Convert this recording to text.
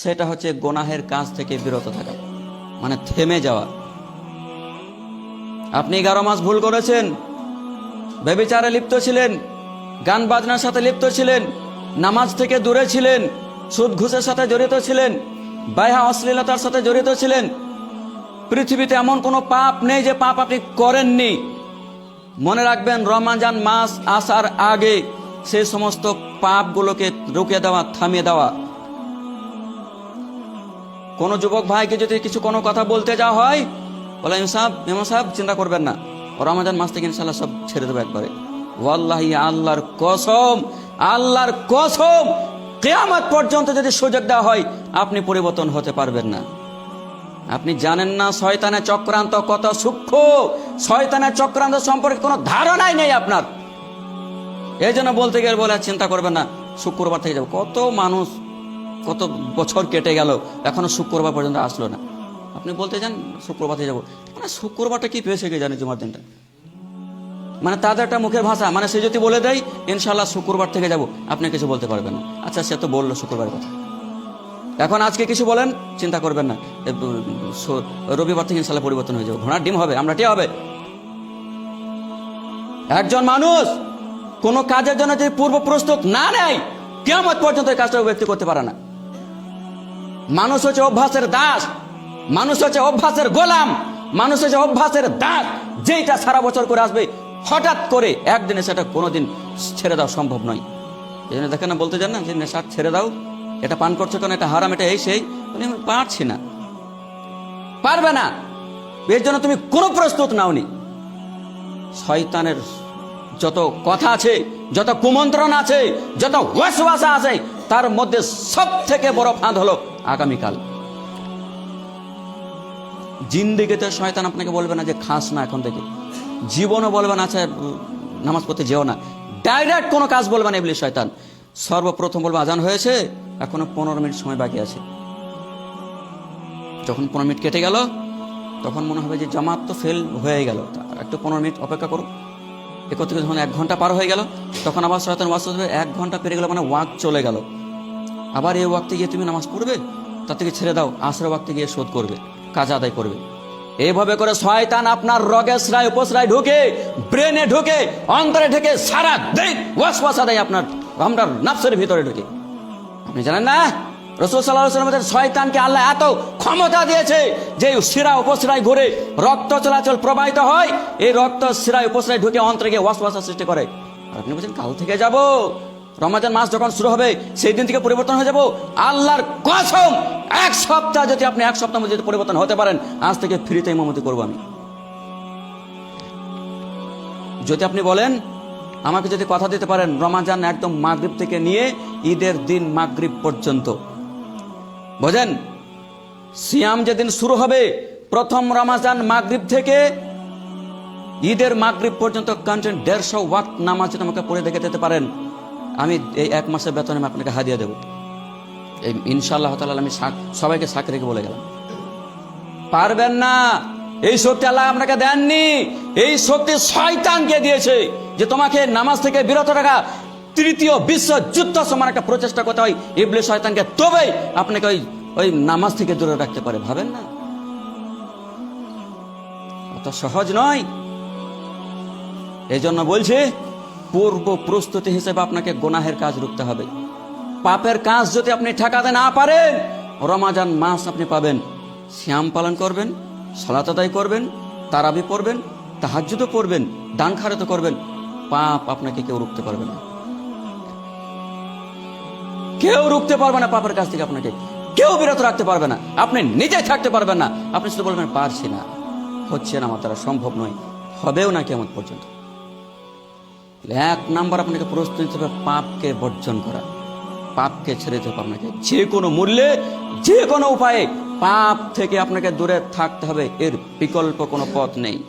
সেটা হচ্ছে গোনাহের কাজ থেকে বিরত থাকা মানে থেমে যাওয়া। আপনি এগারো মাস ভুল করেছেন বেবিচারে লিপ্ত ছিলেন, গান বাজনার সাথে লিপ্ত ছিলেন, নামাজ থেকে দূরে ছিলেন, সুদ ঘুষের সাথে জড়িত ছিলেন বাহা অশ্লীলতার সাথে জড়িত ছিলেন। পৃথিবীতে এমন কোনো পাপ নেই যে পাপ আপনি করেননি। মনে রাখবেন, রমাজান মাস আসার আগে সেই সমস্ত পাপগুলোকে রুকে দেওয়া, থামিয়ে দেওয়া কোনো যুবক ভাইকে যদি কিছু কোনো কথা বলতে যাওয়া হয়, বলে, ইমাম সাহেব ইমাম সাহেব, চিন্তা করবেন না। রমাজান মাস থেকে ইনশাল্লাহ সব ছেড়ে দেবো একবারে। ওয়াল্লাহি, আল্লাহর কসম আল্লাহর কসম, কেয়ামত পর্যন্ত যদি সুযোগ দেওয়া হয়, আপনি পরিবর্তন হতে পারবেন না। আপনি জানেন না শয়তানের চক্রান্ত কত সূক্ষ্ম, শয়তানের চক্রান্ত সম্পর্কে কোনো ধারণাই নেই আপনার। এই জন্য বলতে গেলে বলে, চিন্তা করবেন না, শুক্রবার থেকে যাব। কত মানুষ কত বছর কেটে গেল, এখনও শুক্রবার পর্যন্ত আসলো না। আপনি বলতে চান শুক্রবার থেকে যাব? মানে শুক্রবারটা কি পেয়েছে কে জানে জুমার দিনটা? মানে তাদের একটা মুখের ভাষা মানে সে যদি বলে দেয় ইনশাল্লাহ শুক্রবার থেকে যাব। আপনি কিছু বলতে পারবেন না। আচ্ছা সে তো বলল শুক্রবারের কথা। এখন আজকে কিছু বলেন, চিন্তা করবেন না। রবিবার থেকে ইনশাল্লাহ পরিবর্তন হয়ে যাবে। ঘোড়ার ডিম হবে, আমরা হবে। একজন মানুষ কোনো কাজের জন্য যদি পূর্ব প্রস্তুত না নেয় কেমন পর্যন্ত এই কাজটা ব্যক্তি করতে পারে না। মানুষ হচ্ছে অভ্যাসের দাস। মানুষ হচ্ছে অভ্যাসের গোলাম। মানুষ হচ্ছে অভ্যাসের দাস। যেটা সারা বছর করে আসবে হঠাৎ করে একদিনে সেটা কোনোদিন ছেড়ে দেওয়া সম্ভব নয়। এই জন্য দেখেন না বলতে চান না যে নেশা ছেড়ে দাও। এটা পান করছ কেন? এটা হারাম এটা এই সেই। বলি, আমি পারছি না। পারবে না। এর জন্য তুমি কোনো প্রস্তুত নাওনি। শয়তানের যত কথা আছে যত কুমন্ত্রণ আছে যত ওয়াসওয়াসা আছে তার মধ্যে সব থেকে বড় ফাঁদ হলো আগামীকাল। জিন্দিগিতে শয়তান আপনাকে বলবে না যে খাস না এখন থেকে। জীবনও বলবে না আচ্ছা নামাজ পড়তে যেও না। ডাইরেক্ট কোনো কাজ বলবে না এগুলি শয়তান। সর্বপ্রথম বলবে, আজান হয়েছে, এখনও পনেরো মিনিট সময় বাকি আছে। যখন পনেরো মিনিট কেটে গেল, তখন মনে হবে যে জামাত তো ফেল হয়ে গেল। একটু পনেরো মিনিট অপেক্ষা করো থেকে যখন এক ঘণ্টা পার হয়ে গেল, তখন আবার শয়তান ওয়াজ এক ঘণ্টা পেরে গেল মানে ওয়াক চলে গেল। আবার এই ওয়াক্তে গিয়ে তুমি নামাজ পড়বে? তার থেকে ছেড়ে দাও আসরে ওয়াক্তে গিয়ে শোধ করবে, কাজ আদায় করবে। এইভাবে করে শয়তান আপনার রগেশরায় উপসরায় ঢুকে ব্রেনে ঢুকে, অন্তরে ঢুকে, সারা দিন ওয়াসওয়াসা দেয় আপনার আমরা নাফসের ভিতরে ঢুকে। আপনি জানেন না? রসুল সাল্লাহ শয়তানকে আল্লাহ এত ক্ষমতা দিয়েছে যে শিরা উপশিরায় ঘুরে রক্ত চলাচল প্রবাহিত হয়, এই রক্ত শিরায় উপশিরায় ঢুকে অন্তরে গিয়ে ওয়াসওয়াসা সৃষ্টি করে। আপনি বলছেন, কাল থেকে যাব? রমাজান মাস যখন শুরু হবে, সেই দিন থেকে পরিবর্তন হয়ে যাব। আল্লাহর কসম, এক সপ্তাহ যদি আপনি এক সপ্তাহ মধ্যে পরিবর্তন হতে পারেন, আজ থেকে ফ্রিতে ইমামতি করব আমি। যদি আপনি বলেন, আমাকে যদি কথা দিতে পারেন, রমাজান একদম মাগরিব থেকে নিয়ে ঈদের দিন মাগরিব পর্যন্ত। বোঝেন? সিয়াম যেদিন শুরু হবে, প্রথম রমাজান মাগরিব থেকে ঈদের মাগরিব পর্যন্ত কন্টেন্ট দেড়শো ওয়াক্ত নামাজ আমাকে পড়ে দেখে দিতে পারেন আমি এই এক মাসের বেতন আমি আপনাকে হাদিয়া দেবো। এই ইনশাআল্লাহ তাআলা আমি সবাইকে সাক্ষী রেখে বলে গেলাম। পারবেন না। এই শক্তি আল্লাহ আপনাকে দেননি। এই শক্তি শয়তানকে দিয়েছে যে তোমাকে নামাজ থেকে বিরত রাখা তৃতীয় বিশ্ব যুদ্ধ সমান একটা প্রচেষ্টা করতে হয়। ইবলিশ শয়তানকে তবেই আপনাকে ওই ওই নামাজ থেকে দূরে রাখতে পারে। ভাবেন না? অত সহজ নয়। এই জন্য বলছি পূর্ব প্রস্তুতি হিসেবে আপনাকে গোনাহের কাজ রুখতে হবে। পাপের কাজ যদি আপনি ঠেকাতে না পারেন, রমাজান মাস আপনি পাবেন। শ্যাম পালন করবেন, সলাত করবেন, তারাবি পড়বেন, তাহাজ্জুদও পড়বেন, দান খারাত করবেন, পাপ আপনাকে কেউ রুখতে পারবে না। কেউ রুখতে পারবে না পাপের কাছ থেকে আপনাকে। কেউ বিরত রাখতে পারবে না। আপনি নিজে থাকতে পারবেন না। আপনি শুধু বলবেন, পারছি না। হচ্ছে না আমার দ্বারা সম্ভব নয়। হবেও না কেমন পর্যন্ত। এক নাম্বার আপনাকে প্রস্তুতি হিসেবে পাপকে বর্জন করা। পাপকে ছেড়ে যাবে আপনাকে। যে কোনো মূল্যে, যে কোনো উপায়ে পাপ থেকে আপনাকে দূরে থাকতে হবে। এর বিকল্প কোনো পথ নেই।